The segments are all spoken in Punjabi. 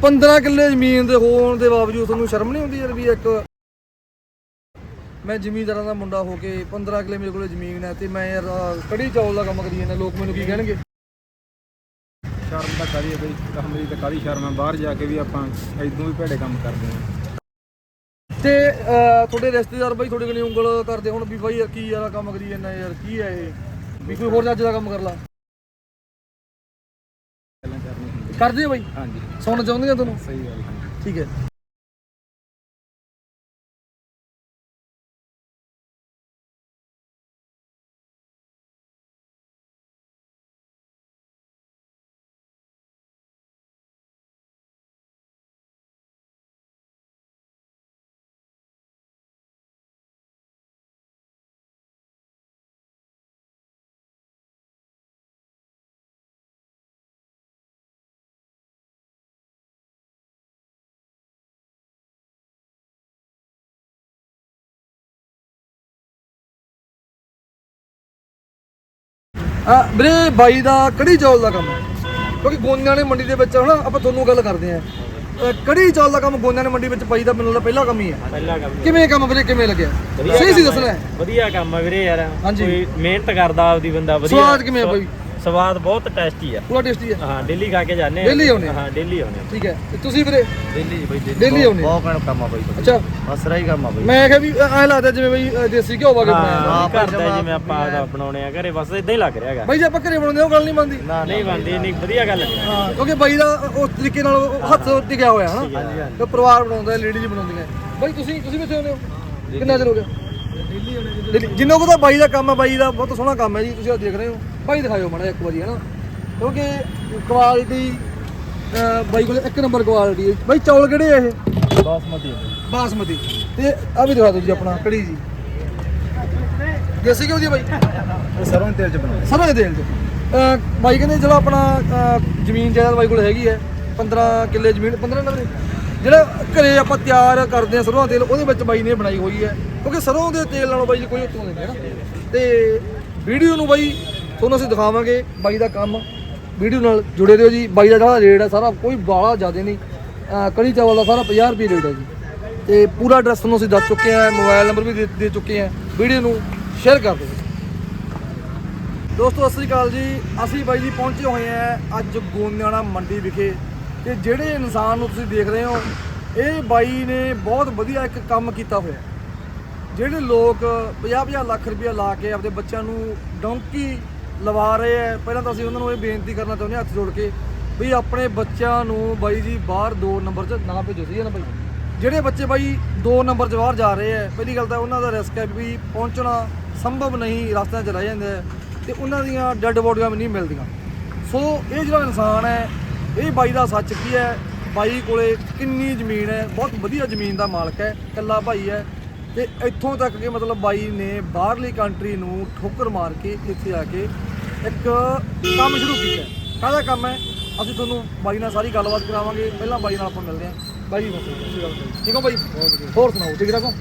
15 ਕਿੱਲੇ ਜ਼ਮੀਨ ਦੇ ਹੋਣ ਦੇ ਬਾਵਜੂਦ ਤੁਹਾਨੂੰ ਸ਼ਰਮ ਨਹੀਂ ਆਉਂਦੀ ਯਾਰ ਵੀ ਇੱਕ ਮੈਂ ਜ਼ਿਮੀਂਦਾਰਾਂ ਦਾ ਮੁੰਡਾ ਹੋ ਕੇ 15 ਕਿੱਲੇ ਮੇਰੇ ਕੋਲ ਜ਼ਮੀਨ ਹੈ ਤੇ ਮੈਂ ਯਾਰ ਕੜੀ ਚੌਲ ਦਾ ਕੰਮ ਕਰੀ ਜਾਂਦਾ ਲੋਕ ਮੈਨੂੰ ਕੀ ਕਹਿਣਗੇ? ਸ਼ਰਮ ਤਾਂ ਕਰੀ ਬਈ ਦੀ ਤਾਂ ਕਾਦੀ ਸ਼ਰਮ ਹੈ ਬਾਹਰ ਜਾ ਕੇ ਵੀ ਆਪਾਂ ਇਦੋਂ ਵੀ ਭੇੜੇ ਕੰਮ ਕਰਦੇ ਹਾਂ ਤੇ ਤੁਹਾਡੇ ਰਿਸ਼ਤੇਦਾਰ ਬਾਈ ਤੁਹਾਡੇ ਕੋਲ ਉਂਗਲ ਕਰਦੇ ਹੁਣ ਵੀ ਬਾਈ ਯਾਰ ਕੀ ਯਾਰ ਕੰਮ ਕਰੀ ਜਾਂਦਾ ਯਾਰ ਕੀ ਹੈ ਇਹ? ਵੀ ਕੋਈ ਹੋਰ ਚੱਜ ਦਾ ਕੰਮ ਕਰ ਲਾ। ਕਰਦੇ ਆ ਬਾਈ? ਹਾਂਜੀ। ਸੁਣਨਾ ਚਾਹੁੰਦੇ ਆ ਤੁਹਾਨੂੰ? ਸਹੀ ਗੱਲ ਹੈ। ਠੀਕ ਹੈ। ਆ ਵੀਰੇ ਬਾਈ ਦਾ ਕੜੀ ਚੌਲ ਦਾ ਕੰਮ ਹੈ। ਕਿਉਂਕਿ ਗੋਨਿਆਂ ਨੇ ਮੰਡੀ ਦੇ ਵਿੱਚ ਹਨਾ ਆਪਾਂ ਤੁਹਾਨੂੰ ਗੱਲ ਕਰਦੇ ਆ ਕੜੀ ਚੌਲ ਦਾ ਕੰਮ ਗੋਨਿਆਂ ਨੇ ਮੰਡੀ ਵਿੱਚ ਬਾਈ ਦਾ ਮੈਨੂੰ ਲੱਗਦਾ ਪਹਿਲਾ ਕੰਮ ਹੀ ਹੈ। ਪਹਿਲਾ ਕੰਮ ਕਿਵੇਂ ਕੰਮ ਵੀਰੇ ਕਿਵੇਂ ਲੱਗਿਆ? ਸਹੀ ਸੀ ਦੱਸਣਾ ਹੈ। ਵਧੀਆ ਕੰਮ ਆ ਵੀਰੇ ਯਾਰ। ਹਾਂਜੀ। ਕੋਈ ਮਿਹਨਤ ਕਰਦਾ ਆਪਦੀ ਬੰਦਾ ਵਧੀਆ। ਸਵਾਦ ਕਿਵੇਂ ਆ ਬਾਈ? ਸਵਾਦ ਬਹੁਤ ਟੇਸਟੀ ਆ। ਪੂਰਾ ਟੇਸਟੀ ਹੈ ਹਾਂ ਡੇਲੀ ਖਾ ਕੇ ਜਾਂਦੇ Daily ਆਉਂਦੇ ਆ? ਹਾਂ ਡੇਲੀ ਆਉਂਦੇ ਠੀਕ ਹੈ। ਤੇ ਤੁਸੀਂ ਵੀਰੇ? ਦਿੱਲੀ ਬਈ Daily ਆਉਂਦੇ ਆ? ਬਹੁਤ ਕਹਿਣ ਕੰਮ ਆ ਬਈ। ਅੱਛਾ। ਅਸਰਾ ਹੀ ਕੰਮ ਆ ਬਈ। ਮੈਂ ਕਿਹਾ ਵੀ ਐ ਲੱਗਦਾ ਜਿਵੇਂ ਬਈ ਅ, ਦੇਸੀ ਘਿਓ ਵਾਗੇ ਬਣਾਇਆ। ਹਾਂ ਜਾਂਦਾ। ਘਰ ਦਾ ਜਿਵੇਂ ਆਪਾਂ ਆਪਦਾ ਬਣਾਉਣੇ ਆ ਘਰੇ ਬਸ ਇਦਾਂ ਹੀ ਲੱਗ ਰਿਹਾ ਹੈਗਾ। ਬਾਈ ਜੇ ਆਪਾਂ ਘਰੇ ਬਣਾਉਂਦੇ ਉਹ ਗੱਲ ਨਹੀਂ ਮੰਨਦੀ ਨਹੀਂ ਬਣਦੀ ਨਹੀਂ ਵਧੀਆ ਗੱਲ ਹੈ ਹਾਂ ਕਿਉਂਕਿ ਬਾਈ ਦਾ ਉਸ ਤਰੀਕੇ ਨਾਲ ਉਹ ਹੱਥ ਟਿਕਿਆ ਹੋਇਆ ਹਨਾ? ਤੇ ਪਰਿਵਾਰ ਬਣਾਉਂਦਾ ਲੇਡੀਜ਼ ਬਣਾਉਂਦੀਆਂ। ਬਾਈ ਤੁਸੀਂ ਤੁਸੀਂ ਕਿੱਥੇ ਹੁੰਦੇ ਹੋ? ਕਿੰਨਾ ਚਿਰ ਹੋ ਗਿਆ? ਦਿੱਲੀ ਜਿੰਨਾ ਕੋ ਤਾਂ ਬਾਈ ਦਾ ਕੰਮ ਹੈ ਬਾਈ ਦਾ ਬਹੁਤ ਸੋਹਣਾ ਕੰਮ ਹੈ ਜੀ ਤੁਸੀਂ ਦੇਖ ਰਹੇ ਹੋ। ਬਾਈ ਦਿਖਾਇਓ ਮਾੜਾ ਇੱਕ ਵਾਰੀ ਹਨਾ। ਕਿਉਂਕਿ ਕੁਆਲਿਟੀ ਬਾਈ ਕੋਲ ਇੱਕ ਨੰਬਰ ਕੁਆਲਿਟੀ ਹੈ। ਬਾਈ ਚੌਲ ਕਿਹੜੇ ਆ ਇਹ? ਬਾਸਮਤੀ ਬਾਸਮਤੀ। ਤੇ ਆ ਵੀ ਦਿਖਾ ਦਿਓ ਜੀ ਆਪਣਾ ਕੜੀ ਜੀ। ਦੇਸੀ ਦੀ ਆ ਬਾਈ? ਸਰੋਂ ਦੇ ਤੇਲ ਚ ਬਣਾਉਂਦੇ। ਸਰੋਂ ਦੇ ਤੇਲ 'ਚ। ਬਾਈ ਕਹਿੰਦੇ ਜਿਹੜਾ ਆਪਣਾ ਜ਼ਮੀਨ ਜਾਇਦਾਦ ਬਾਈ ਕੋਲ ਹੈਗੀ ਹੈ। 15 ਕਿੱਲੇ ਜ਼ਮੀਨ 15 ਨੰਬਰ ਜਿਹੜਾ ਘਰੇ ਆਪਾਂ ਤਿਆਰ ਕਰਦੇ ਆ ਸਰੋਂ ਦਾ ਤੇਲ ਉਹਦੇ ਵਿੱਚ ਬਾਈ ਨੇ ਬਣਾਈ ਹੋਈ ਹੈ। ਕਿਉਂਕਿ ਸਰੋਂ ਦੇ ਤੇਲ ਨਾਲੋਂ ਬਾਈ ਜੀ ਕੋਈ ਉੱਤੋਂ ਨਹੀਂ ਹੈ ਨਾ ਤੇ ਵੀਡੀਓ ਨੂੰ ਬਾਈ ਤੁਹਾਨੂੰ ਅਸੀਂ ਦਿਖਾਵਾਂਗੇ ਬਾਈ ਦਾ ਕੰਮ। ਵੀਡੀਓ ਨਾਲ ਜੁੜੇ ਰਹੋ ਜੀ। ਬਾਈ ਦਾ ਜਿਹੜਾ ਰੇਟ ਹੈ ਸਾਰਾ ਕੋਈ ਬਾਲਾ ਜ਼ਿਆਦਾ ਨਹੀਂ। ਕੜੀ ਚਾਵਲ ਦਾ ਸਾਰਾ 50 ਰੁਪਏ ਰੇਟ ਹੈ ਜੀ। ਤੇ ਪੂਰਾ ਐਡਰੈਸ ਤੁਹਾਨੂੰ ਅਸੀਂ ਦੱਸ ਚੁੱਕੇ ਹਾਂ, ਮੋਬਾਈਲ ਨੰਬਰ ਵੀ ਦੇ ਦੇ ਚੁੱਕੇ ਹਾਂ। ਵੀਡੀਓ ਨੂੰ ਸ਼ੇਅਰ ਕਰ ਦਿਓ। ਦੋਸਤੋ, ਸਤਿ ਸ੍ਰੀ ਅਕਾਲ ਜੀ। ਅਸੀਂ ਬਾਈ ਜੀ ਪਹੁੰਚੇ ਹੋਏ ਆ ਅੱਜ ਗੋਨਿਆਣਾ ਮੰਡੀ ਵਿਖੇ। ਤੇ ਜਿਹੜੇ ਇਨਸਾਨ ਨੂੰ ਤੁਸੀਂ ਦੇਖ ਰਹੇ ਹੋ, ਇਹ ਬਾਈ ਨੇ ਬਹੁਤ ਵਧੀਆ ਇੱਕ ਕੰਮ ਕੀਤਾ ਹੋਇਆ। ਜਿਹੜੇ ਲੋਕ 50-50 ਲੱਖ ਰੁਪਇਆ ਲਾ ਕੇ ਆਪਣੇ ਬੱਚਿਆਂ ਨੂੰ ਡੌਂਕੀ ਲਵਾ ਰਹੇ ਆ, ਪਹਿਲਾਂ ਤਾਂ ਅਸੀਂ ਉਹਨਾਂ ਨੂੰ ਇਹ ਬੇਨਤੀ ਕਰਨਾ ਚਾਹੁੰਦੇ ਹਾਂ ਹੱਥ ਜੋੜ ਕੇ ਵੀ ਆਪਣੇ ਬੱਚਿਆਂ ਨੂੰ ਬਾਈ ਜੀ ਬਾਹਰ 2 ਨੰਬਰ 'ਚ ਨਾ ਭੇਜੋ, ਸਹੀ ਹੈ ਨਾ ਬਾਈ ਜਿਹੜੇ ਬੱਚੇ ਬਾਈ 2 ਨੰਬਰ 'ਚ ਬਾਹਰ ਜਾ ਰਹੇ ਆ, ਪਹਿਲੀ ਗੱਲ ਤਾਂ ਉਹਨਾਂ ਦਾ ਰਿਸਕ ਹੈ ਵੀ ਪਹੁੰਚਣਾ ਸੰਭਵ ਨਹੀਂ, ਰਸਤਿਆਂ 'ਚ ਰਹਿ ਜਾਂਦੇ ਆ ਤੇ ਉਹਨਾਂ ਦੀਆਂ ਡੈੱਡ ਬੋਡੀਆਂ ਵੀ ਨਹੀਂ ਮਿਲਦੀਆਂ। ਸੋ ਇਹ ਜਿਹੜਾ ਇਨਸਾਨ ਹੈ, ਇਹ ਬਾਈ ਦਾ ਸੱਚ ਕੀ ਹੈ? ਬਾਈ ਕੋਲੇ ਕਿੰਨੀ ਜ਼ਮੀਨ ਹੈ? ਬਹੁਤ ਵਧੀਆ ਜ਼ਮੀਨ ਦਾ ਮਾਲਕ ਹੈ, ਇਕੱਲਾ ਭਾਈ ਹੈ। ਤੇ ਇੱਥੋਂ ਤੱਕ ਕਿ ਮਤਲਬ ਬਾਈ ਨੇ ਬਾਹਰਲੀ ਕੰਟਰੀ ਨੂੰ ਠੋਕਰ ਮਾਰ ਕੇ ਇੱਥੇ ਆ ਕੇ ਇੱਕ ਕੰਮ ਸ਼ੁਰੂ ਕੀਤਾ। ਕਾਹਦਾ ਕੰਮ ਹੈ? ਅਸੀਂ ਤੁਹਾਨੂੰ ਬਾਈ ਨਾਲ ਸਾਰੀ ਗੱਲਬਾਤ ਕਰਾਵਾਂਗੇ। ਪਹਿਲਾਂ ਬਾਈ ਨਾਲ ਆਪਾਂ ਮਿਲਦੇ ਹਾਂ। ਬਾਈ। ਠੀਕ ਹੋ ਬਾਈ? ਹੋਰ ਸੁਣਾਓ ਠੀਕ ਠਾਕ ਹੋ?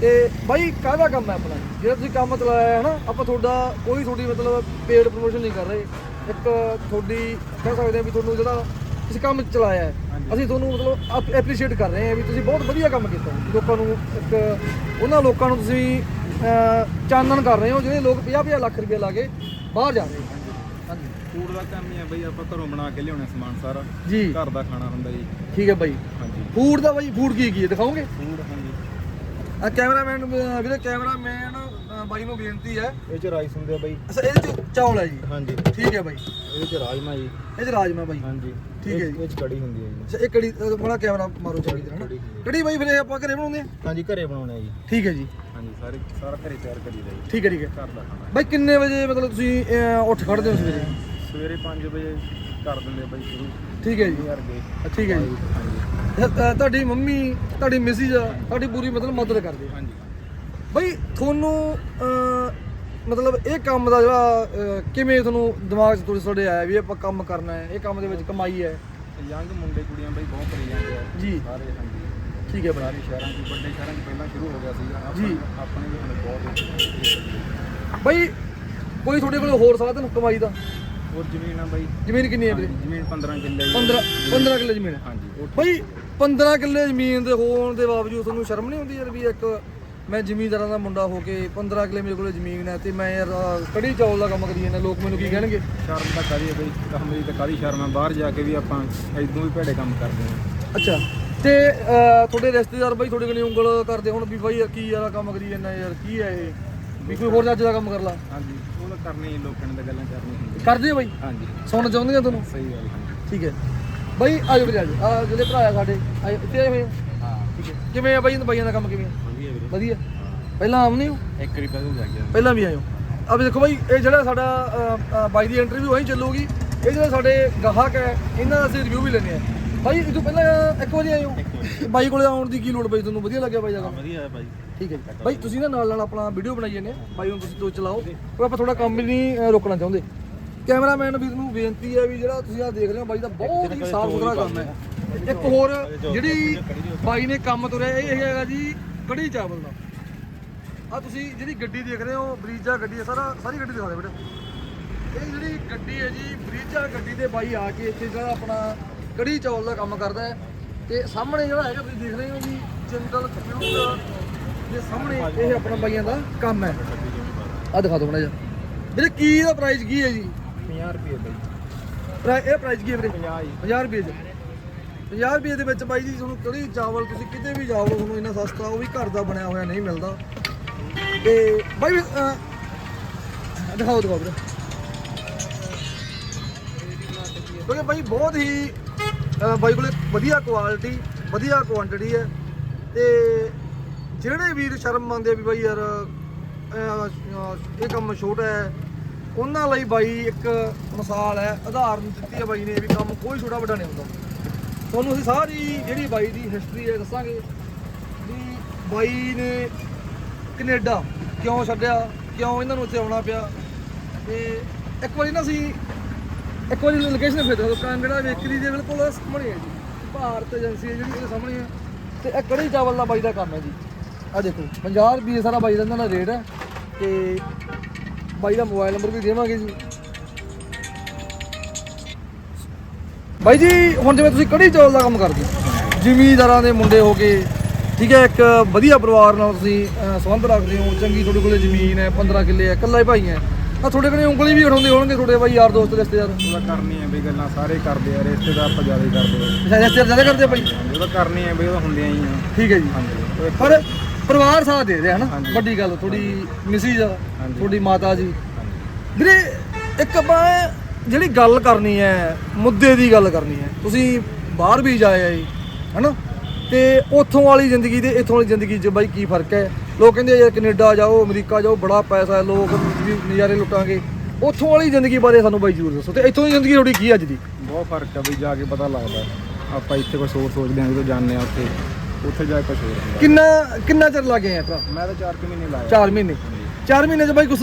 ਤੇ ਬਾਈ ਕਾਹਦਾ ਕੰਮ ਹੈ ਆਪਣਾ? ਜਿਹੜਾ ਤੁਸੀਂ ਕੰਮ ਚਲਾਇਆ ਹੈ ਨਾ ਆਪਾਂ ਤੁਹਾਡਾ ਕੋਈ ਤੁਹਾਡੀ ਮਤਲਬ ਪੇਡ ਪ੍ਰੋਮੋਸ਼ਨ ਨਹੀਂ ਕਰ ਰਹੇ। ਇੱਕ ਤੁਹਾਡੀ ਕਹਿ ਸਕਦੇ ਹਾਂ ਵੀ ਤੁਹਾਨੂੰ ਜਿਹੜਾ ਤੁਸੀਂ ਕੰਮ ਚਲਾਇਆ ਹੈ। ਅਸੀਂ ਤੁਹਾਨੂੰ ਮਤਲਬ ਐਪਰੀਸ਼ੀਏਟ ਕਰ ਰਹੇ ਹਾਂ ਵੀ ਤੁਸੀਂ ਬਹੁਤ ਵਧੀਆ ਕੰਮ ਕੀਤਾ। ਲੋਕਾਂ ਨੂੰ ਇੱਕ ਉਹਨਾਂ ਲੋਕਾਂ ਨੂੰ ਤੁਸੀਂ ਅਹ, ਚਾਨਣ ਕਰ ਰਹੇ ਹੋ ਜਿਹੜੇ ਲੋਕ 50-50 ਲੱਖ ਰੁਪਏ ਲਾ ਕੇ ਬਾਹਰ ਜਾ ਰਹੇ ਹਾਂਜੀ। ਫੂਡ ਦਾ ਕੰਮ ਹੀ ਆ ਬਈ ਆਪਾਂ ਘਰੋਂ ਬਣਾ ਕੇ ਲਿਆਉਣਾ ਸਮਾਨ ਸਾਰਾ। ਜੀ। ਘਰ ਦਾ ਖਾਣਾ ਹੁੰਦਾ ਜੀ। ਠੀਕ ਹੈ ਬਾਈ। ਹਾਂਜੀ। ਫੂਡ ਦਾ ਬਾਈ ਫੂਡ ਕੀ ਕੀ ਹੈ? ਦਿਖਾਓਗੇ? ਫੂਡ ਹਾਂਜੀ। ਆ ਕੈਮਰਾਮੈਨ ਵੀਰੇ ਕੈਮਰਾਮੈਨ ਬਾਈ ਨੂੰ ਬੇਨਤੀ ਹੈ। ਇਹ ਚ ਰਾਈਸ ਹੁੰਦੇ ਆ ਬਈ। ਅੱਛਾ ਇਹਦੇ ਚ ਚੌਲ ਹੈ ਜੀ? ਹਾਂਜੀ। ਠੀਕ ਹੈ ਬਾਈ। ਇਹਦੇ ਚ ਰਾਜਮਾ ਜੀ। ਇਹ ਚ ਰਾਜਮਾ ਬਾਈ। ਹਾਂਜੀ। ਠੀਕ ਹੈ ਜੀ। ਇਹ ਚ ਕੜੀ ਹੁੰਦੀ ਹੈ ਜੀ। ਅੱਛਾ ਇਹ ਕੜੀ ਬਣਾ ਕੈਮਰਾ ਮਾਰੋ ਚੰਗੀ ਤਰ੍ਹਾਂ ਕੜੀ ਬਾਈ ਫਿਰ ਇਹ ਆਪਾਂ ਘਰੇ ਬਣਾਉਂਦੇ ਆ? ਹਾਂਜੀ ਘਰੇ ਬਣਾਉਣੇ ਆ ਜੀ। ਠੀਕ ਹੈ ਜੀ। ਹਾਂਜੀ ਸਾਰੇ ਸਾਰਾ ਘਰੇ ਤਿਆਰ ਕਰੀਦਾ ਜੀ। ਠੀਕ ਹੈ ਠੀਕ ਹੈ। ਘਰ ਦਾ ਖਾਣਾ। ਬਾਈ ਕਿੰਨੇ ਵਜੇ ਮਤਲਬ ਤੁਸੀਂ ਉੱਠ ਖੜਦੇ ਹੋ ਸਵੇਰੇ? ਸਵੇਰੇ 5 ਵਜੇ ਕਰ ਦਿੰਦੇ ਆ ਬਈ ਸ਼ੁਰੂ। ਠੀਕ ਹੈ ਜੀ। ਠੀਕ ਹੈ ਜੀ। ਤੁਹਾਡੀ ਮੰਮੀ ਤੁਹਾਡੀ ਮਿਸਿਜ ਤੁਹਾਡੀ ਪੂਰੀ ਮਤਲਬ ਮਦਦ ਕਰਦੇ ਹਾਂਜੀ। ਬਾਈ ਤੁਹਾਨੂੰ ਮਤਲਬ ਇਹ ਕੰਮ ਦਾ ਜਿਹੜਾ ਅਹ, ਕਿਵੇਂ ਤੁਹਾਨੂੰ ਦਿਮਾਗ 'ਚ ਤੁਹਾਡੇ ਤੁਹਾਡੇ ਆਇਆ ਵੀ ਆਪਾਂ ਕੰਮ ਕਰਨਾ ਹੈ ਇਹ ਕੰਮ ਦੇ ਵਿੱਚ ਕਮਾਈ ਹੈ? ਯੰਗ ਮੁੰਡੇ ਕੁੜੀਆਂ ਬਈ ਬਹੁਤ ਕਰੀ ਜਾਂਦੇ ਆ। ਜੀ। ਸਾਰੇ ਹਾਂਜੀ। ਠੀਕ ਹੈ ਬਾਈ। ਸਾਰੇ ਸ਼ਹਿਰਾਂ 'ਚ ਵੱਡੇ ਸ਼ਹਿਰਾਂ 'ਚ ਪਹਿਲਾਂ ਸ਼ੁਰੂ ਹੋ ਗਿਆ ਸੀਗਾ। ਜੀ। ਆਪਣੇ- ਵੀ ਹੁਣ ਬਹੁਤ ਬਾਈ ਕੋਈ ਤੁਹਾਡੇ ਕੋਲ ਹੋਰ ਸਾਧਨ ਕਮਾਈ ਦਾ? ਹੋਰ ਜ਼ਮੀਨ ਆ ਬਾਈ। ਜ਼ਮੀਨ ਕਿੰਨੀ ਹੈ ਵੀਰੇ? ਹਾਂਜੀ, ਜ਼ਮੀਨ 15 ਕਿੱਲੇ ਜੀ। 15 15 ਕਿੱਲੇ ਜ਼ਮੀਨ ਹੈ। ਹਾਂਜੀ ਉਹ ਬਈ 15 ਕਿੱਲੇ ਜ਼ਮੀਨ ਦੇ ਹੋਣ ਦੇ ਬਾਵਜੂਦ ਤੁਹਾਨੂੰ ਸ਼ਰਮ ਨਹੀਂ ਆਉਂਦੀ ਯਾਰ ਵੀ ਇੱਕ ਮੈਂ ਜ਼ਮੀਂਦਾਰਾਂ ਦਾ ਮੁੰਡਾ ਹੋ ਕੇ 15 ਕਿੱਲੇ ਮੇਰੇ ਕੋਲੇ ਜ਼ਮੀਨ ਹੈ ਤੇ ਮੈਂ ਯਾਰ ਕੜੀ ਚੌਲ ਦਾ ਕੰਮ ਕਰੀ ਜਾਂਦਾ ਲੋਕ ਮੈਨੂੰ ਕੀ ਕਹਿਣਗੇ? ਸ਼ਰਮ ਤਾਂ ਕਰੀ ਬਈ ਕੰਮ ਦੀ ਤਾਂ ਕਾਹਦੀ ਸ਼ਰਮ ਹੈ ਬਾਹਰ ਜਾ ਕੇ ਵੀ ਆਪਾਂ ਇਦੋਂ ਵੀ ਭੇੜੇ ਕੰਮ ਕਰਦੇ ਹਾਂ। ਅੱਛਾ ਤੇ ਅਹ, ਤੁਹਾਡੇ ਰਿਸ਼ਤੇਦਾਰ ਬਈ ਤੁਹਾਡੇ ਕੋਲ ਉਂਗਲ ਕਰਦੇ ਹੁਣ ਵੀ ਬਾਈ ਯਾਰ ਕੀ ਯਾਰ ਆਹ ਕੰਮ ਕਰੀ ਜਾਂਦਾ ਯਾਰ ਕੀ ਹੈ ਇਹ? ਵੀ ਕੋਈ ਹੋਰ ਚੱਜ ਦਾ ਕੰਮ ਕਰ ਲਾ। ਹਾਂਜੀ ਉਹ ਤਾਂ ਕਰਨੀ ਲੋਕਾਂ ਨੇ ਤਾਂ ਗੱਲਾਂ ਕਰਨੀ ਹੁੰਦੀ ਕਰਦੇ ਹੋ ਬਾਈ? ਹਾਂਜੀ। ਸੁਣਨਾ ਚਾਹੁੰਦੀਆਂ ਤੁਹਾਨੂੰ? ਸਹੀ ਗੱਲ ਹੈ। ਠੀਕ ਹੈ। ਬਾਈ ਆਜੋ ਵੀਰੇ ਆਜੋ ਆ ਜਿਹੜੇ ਭਰਾ ਆ ਸਾਡੇ ਆਏ ਇੱਥੇ ਆਏ ਹੋਏ ਆ? ਹਾਂ। ਠੀਕ ਹੈ। ਕਿਵੇਂ ਆ ਬਾਈ ਇਹਨਾਂ ਬਾਈਆਂ ਦਾ ਕੰਮ ਕਿਵੇਂ ਆ? ਵਧੀਆ। ਪਹਿਲਾਂ ਆਮ ਨਹੀਂ ਹੋ? ਇੱਕ ਵਾਰੀ ਪਹਿਲਾਂ ਜਾ ਗਿਆ ਪਹਿਲਾਂ ਵੀ ਆਇਓ। ਆ ਵੀ ਦੇਖੋ ਬਾਈ ਇਹ ਜਿਹੜਾ ਸਾਡਾ ਅ, ਅ, ਬਾਈ ਦੀ ਇੰਟਰਵਿਊ ਵਹੀਂ ਚੱਲੂਗੀ। ਇਹ ਜਿਹੜੇ ਸਾਡੇ ਗਾਹਕ ਹੈ ਇਹਨਾਂ ਦਾ ਅਸੀਂ ਰਿਵਿਊ ਵੀ ਲੈਣੇ ਆ ਬਾਈ ਇਹ ਤੋਂ ਪਹਿਲਾਂ ਇੱਕ ਵਾਰੀ ਆਇਓ। ਬਾਈ ਕੋਲੇ ਆਉਣ ਦੀ ਕੀ ਲੋੜ ਬਈ? ਤੁਹਾਨੂੰ ਵਧੀਆ ਲੱਗਿਆ ਬਾਈ ਕੰਮ ਵਧੀਆ ਹੈ ਭਾਈ ਠੀਕ ਹੈ ਜੀ। ਬਾਈ ਤੁਸੀਂ ਨਾ ਨਾਲ ਨਾਲ ਆਪਣਾ ਵੀਡੀਓ ਬਣਾਈ ਜਾਂਦੇ ਆ ਬਾਈ ਹੁਣ ਤੁਸੀਂ ਦੋ ਚਲਾਓ। ਕੋਈ ਆਪਾਂ ਥੋੜਾ ਕੰਮ ਵੀ ਨਹੀਂ ਅ, ਰੋਕਣਾ ਚਾਹੁੰਦੇ। ਕੈਮਰਾਮੈਨ ਵੀਰ ਨੂੰ ਬੇਨਤੀ ਹੈ ਵੀ ਜਿਹੜਾ ਤੁਸੀਂ ਆ ਦੇਖ ਰਹੇ ਹੋ ਬਾਈ ਦਾ ਬਹੁਤ ਹੀ ਸਾਫ਼ ਸੁਥਰਾ ਕੰਮ ਹੈ। ਇੱਕ ਹੋਰ ਜਿਹੜੀ ਬਾਈ ਨੇ ਕੰਮ ਤੁਰਿਆ ਇਹ ਹੈਗਾ ਜੀ ਕੜੀ ਚਾਵਲ ਦਾ। ਆ ਤੁਸੀਂ ਜਿਹੜੀ ਗੱਡੀ ਦੇਖ ਰਹੇ ਹੋ ਬਰੀਜਾ ਗੱਡੀ ਹੈ ਸਾਰਾ ਸਾਰੀ ਗੱਡੀ ਦਿਖਾ ਦੇ ਬੇਟਾ। ਇਹ ਜਿਹੜੀ ਗੱਡੀ ਹੈ ਜੀ ਬਰੀਜਾ ਗੱਡੀ ਤੇ ਬਾਈ ਆ ਕੇ ਇੱਥੇ ਜਿਹੜਾ ਆਪਣਾ ਕੜੀ ਚੌਲ ਦਾ ਕੰਮ ਕਰਦਾ ਹੈ। ਤੇ ਸਾਹਮਣੇ ਜਿਹੜਾ ਹੈਗਾ ਤੁਸੀਂ ਦੇਖ ਰਹੇ ਹੋ ਜੀ ਜੰਗਲ ਕੰਪਿਊਟਰ ਦੇ ਸਾਹਮਣੇ ਇਹ ਆਪਣਾ ਬਾਈਆਂ ਦਾ ਕੰਮ ਹੈ। ਆ ਦਿਖਾ ਦਿਓ ਬਣਾ ਜਾ ਵੀਰੇ ਕੀ ਇਹਦਾ ਪ੍ਰਾਈਸ ਕੀ ਹੈ ਜੀ? 50 ਰੁਪਏ ਬਾਈ। ਇਹ ਪ੍ਰਾਈਸ ਕੀ ਹੈ ਵੀਰੇ? 50 ਜੀ 50 ਰੁਪਏ ਚ। 50 ਰੁਪਏ ਦੇ ਵਿੱਚ ਬਾਈ ਜੀ ਤੁਹਾਨੂੰ ਕੜੀ ਚਾਵਲ ਤੁਸੀਂ ਕਿਤੇ ਵੀ ਜਾਓ ਤੁਹਾਨੂੰ ਇੰਨਾ ਸਸਤਾ ਉਹ ਵੀ ਘਰ ਦਾ ਬਣਿਆ ਹੋਇਆ ਨਹੀਂ ਮਿਲਦਾ। ਤੇ ਬਾਈ ਅਹ, ਦਿਖਾਓ ਦਿਖਾਓ ਵੀਰੇ। ਕਿਉਂਕਿ ਬਾਈ ਬਹੁਤ ਹੀ ਅਹ, ਬਾਈ ਕੋਲੇ ਵਧੀਆ ਕੁਆਲਿਟੀ ਵਧੀਆ ਕੁਆਂਟੀਟੀ ਹੈ। ਤੇ ਜਿਹੜੇ ਵੀਰ ਸ਼ਰਮ ਮੰਨਦੇ ਆ ਵੀ ਬਾਈ ਯਾਰ ਅਹ, ਅਹ, ਇਹ ਕੰਮ ਛੋਟਾ ਹੈ ਉਹਨਾਂ ਲਈ ਬਾਈ ਇੱਕ ਮਿਸਾਲ ਹੈ ਉਦਾਹਰਨ ਦਿੱਤੀ ਹੈ ਬਾਈ ਨੇ ਵੀ ਕੰਮ ਕੋਈ ਛੋਟਾ ਵੱਡਾ ਨਹੀਂ ਹੁੰਦਾ। ਤੁਹਾਨੂੰ ਅਸੀਂ ਸਾਰੀ ਜਿਹੜੀ ਬਾਈ ਦੀ ਹਿਸਟਰੀ ਹੈ ਦੱਸਾਂਗੇ ਵੀ ਬਾਈ ਨੇ ਕੈਨੇਡਾ ਕਿਉਂ ਛੱਡਿਆ, ਕਿਉਂ ਇਹਨਾਂ ਨੂੰ ਇੱਥੇ ਆਉਣਾ ਪਿਆ ਤੇ ਇੱਕ ਵਾਰੀ ਨਾ ਅਸੀਂ ਇੱਕ ਵਾਰੀ ਲੋਕੇਸ਼ਨ ਫਿਰ ਦੱਸੋ ਕਾਂਗੜਾ ਬੇਕਰੀ ਦੇ ਬਿਲਕੁਲ ਸਾਹਮਣੇ ਹੈ ਜੀ, ਭਾਰਤ ਏਜੰਸੀ ਹੈ ਜਿਹੜੀ ਉਹਦੇ ਸਾਹਮਣੇ ਹੈ ਤੇ ਇਹ ਕੜੀ ਚਾਵਲ ਦਾ ਬਾਈ ਦਾ ਕੰਮ ਹੈ ਜੀ। ਆ ਦੇਖੋ 50 ਰੁਪਏ ਸਾਰਾ ਬਾਈ ਦਾ ਇਹਨਾਂ ਦਾ ਰੇਟ ਹੈ ਤੇ ਬਾਈ ਦਾ ਮੋਬਾਈਲ ਨੰਬਰ ਵੀ ਦੇਵਾਂਗੇ ਜੀ। ਬਾਈ ਜੀ ਹੁਣ ਜਿਵੇਂ ਤੁਸੀਂ ਕੜੀ ਚੌਲ ਦਾ ਕੰਮ ਕਰਦੇ ਜ਼ਿਮੀਂਦਾਰਾਂ ਦੇ ਮੁੰਡੇ ਹੋ ਕੇ ਠੀਕ ਹੈ ਇੱਕ ਵਧੀਆ ਪਰਿਵਾਰ ਨਾਲ ਤੁਸੀਂ ਅਹ, ਸੰਬੰਧ ਰੱਖਦੇ ਹੋ ਚੰਗੀ ਤੁਹਾਡੇ ਕੋਲੇ ਜ਼ਮੀਨ ਹੈ 15 ਕਿੱਲੇ ਹੈ ਇਕੱਲਾ ਹੀ ਭਾਈ ਹੈ। ਤਾਂ ਤੁਹਾਡੇ ਕੋਲੇ ਉਂਗਲੀ ਵੀ ਉਠਾਉਂਦੇ ਹੋਣਗੇ ਤੁਹਾਡੇ ਬਾਈ ਯਾਰ ਦੋਸਤ ਰਿਸ਼ਤੇਦਾਰ? ਉਹ ਤਾਂ ਕਰਨੀ ਹੈ ਬਈ ਗੱਲਾਂ ਸਾਰੇ ਕਰਦੇ ਆ ਰਿਸ਼ਤੇਦਾਰ ਤਾਂ ਜ਼ਿਆਦਾ ਹੀ ਕਰਦੇ ਆ। ਅੱਛਾ ਰਿਸ਼ਤੇਦਾਰ ਜ਼ਿਆਦਾ ਕਰਦੇ ਆ ਬਾਈ? ਹਾਂਜੀ, ਉਹ ਤਾਂ ਕਰਨੀ ਹੈ ਬਈ ਉਹ ਤਾਂ ਹੁੰਦੀਆਂ ਹੀ ਆ। ਠੀਕ ਹੈ ਜੀ। ਹਾਂਜੀ ਉਹ ਪਰ ਪਰਿਵਾਰ ਸਾਥ ਦੇ ਰਿਹਾ ਹਨਾ? ਹਾਂਜੀ। ਵੱਡੀ ਗੱਲ ਤੁਹਾਡੀ ਮਿਸਿਸ ਆ। ਤੁਹਾਡੀ ਮਾਤਾ ਜੀ। ਵੀਰੇ ਇੱਕ ਆਪਾਂ ਜਿਹੜੀ ਗੱਲ ਕਰਨੀ ਹੈ ਮੁੱਦੇ ਦੀ ਗੱਲ ਕਰਨੀ ਹੈ। ਤੁਸੀਂ ਬਾਹਰ ਵੀ ਜਾਏ ਆ ਜੀ ਹਨਾ? ਤੇ ਉੱਥੋਂ ਵਾਲੀ ਜ਼ਿੰਦਗੀ ਤੇ ਇੱਥੋਂ ਵਾਲੀ ਜ਼ਿੰਦਗੀ 'ਚ ਬਾਈ ਕੀ ਫ਼ਰਕ ਹੈ? ਲੋਕ ਕਹਿੰਦੇ ਆ ਯਾਰ ਕੈਨੇਡਾ ਜਾਓ ਅਮਰੀਕਾ ਜਾਓ ਬੜਾ ਪੈਸਾ ਹੈ ਲੋਕ ਵੀ ਨਜ਼ਾਰੇ ਲੁੱਟਾਂਗੇ। ਉੱਥੋਂ ਵਾਲੀ ਜ਼ਿੰਦਗੀ ਬਾਰੇ ਸਾਨੂੰ ਬਾਈ ਜ਼ਰੂਰ ਦੱਸੋ। ਤੇ ਇੱਥੋਂ ਦੀ ਜ਼ਿੰਦਗੀ ਤੁਹਾਡੀ ਕੀ ਅੱਜ ਦੀ? ਬਹੁਤ ਫ਼ਰਕ ਆ ਬਈ ਜਾ ਕੇ ਪਤਾ ਲੱਗਦਾ। ਆਪਾਂ ਇੱਥੇ ਕੋਈ ਸੋਚ ਸੋਚਦੇ ਆਂ ਜਦੋਂ ਜਾਂਦੇ ਆ ਉੱਥੇ ਉੱਥੇ ਜਾ ਕੇ ਕੁਝ ਹੋਰ ਹੁੰਦਾ। ਕਿੰਨਾ ਕਿੰਨਾ ਚਿਰ ਲੱਗ ਗਏ ਆ ਭਰਾ? ਮੈਂ ਤਾਂ 4 ਮਹੀਨੇ ਲਾਇਆ 4 ਮਹੀਨੇ। 4 ਮਹੀਨੇ 'ਚ ਬਾਈ ਕੁਝ